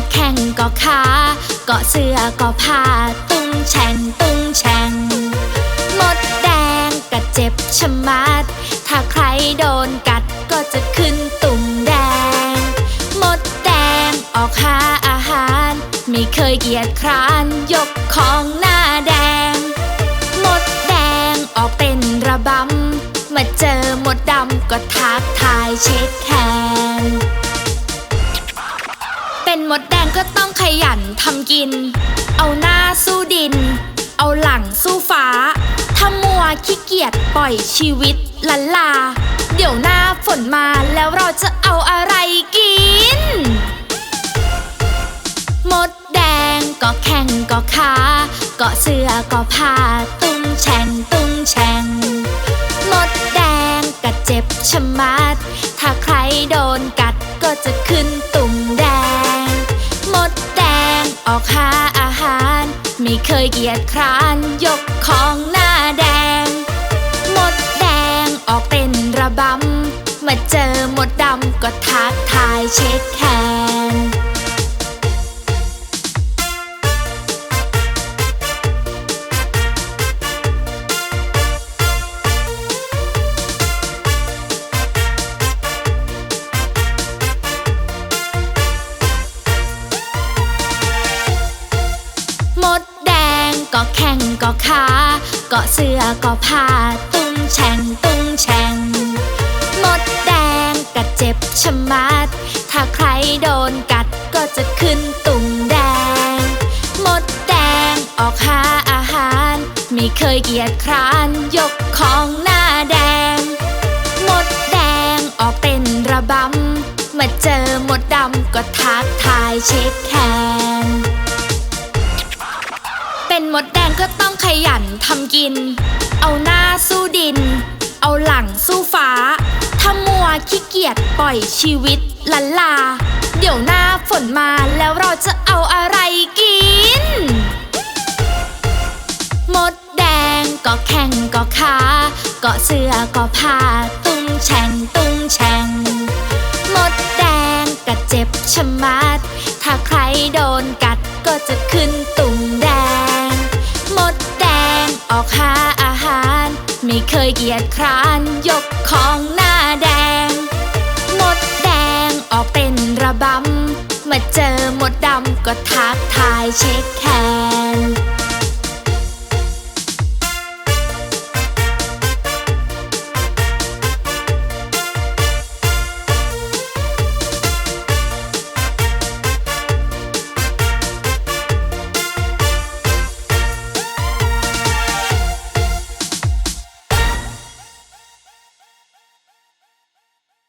ก็แข่งก็ขาเกาะเสื้อก็ผ้าตุ้งแฉงตุ้งแฉ่งมดแดงก็เจ็บชะมัด ถ้าใครโดนกัดก็จะขึ้นตุ่มแดง มดแดงออกหาอาหาร ไม่เคยเกียจคร้านยกของหน้าแดง มดแดงออกเป็นระบำ มาเจอมดดำก็ทักทายเช็คแฮนเป็นมดแดง ก็ต้องขยันทำกิน เอาหน้าสู้ดิน เอาหลังสู้ฟ้า ถ้ามัวขี้เกียจปล่อยชีวิตลันลา เดี๋ยวหน้าฝนมาแล้วเราจะเอาอะไรกิน มดแดงก็แข่งก็ขาเกาะเสื้อก็ผ้าตุ้งแฉ่งตุ้งแฉ่งมดแดงก็เจ็บชะมัด ถ้าใครโดนกัดก็จะขึ้นต ออกหาอาหาร ไม่เคยเกียจคร้านยกของหน้าแดง หมดแดงออกเต้นระบำ มาเจอหมดดำก็ทักทายเช็คแค ก็แข่งก็ขาเกาะเสื้อก็ผ้าตุ้งแฉงตุ้งแฉ่งมดแดงก็เจ็บชะมัด ถ้าใครโดนกัดก็จะขึ้นตุ่มแดง มดแดงออกหาอาหาร ไม่เคยเกียจคร้านยกของหน้าแดง มดแดงออกเป็นระบำมาเจอมดดำก็ทักทายเช็คแฮนด์เป็น มดแดงก็ต้องขยันทำกิน เอาหน้าสู้ดิน เอาหลังสู้ฟ้า ถ้ามัวขี้เกียจปล่อยชีวิตลันลา เดี๋ยวหน้าฝนมาแล้วเราจะเอาอะไรกิน มดแดงก็แข่งก็ขาเกาะเสื้อก็ผ้าตุ้งแฉ่งตุ้งแฉ่งมดแดงก็เจ็บชะมัด ถ้าใครโดนกัดก็จะขึ้น ยเกียจคร้านยกของหน้าแดง หมดแดงออกเป็นระบำ มาเจอหมดดำก็ทักทายเช็คแคน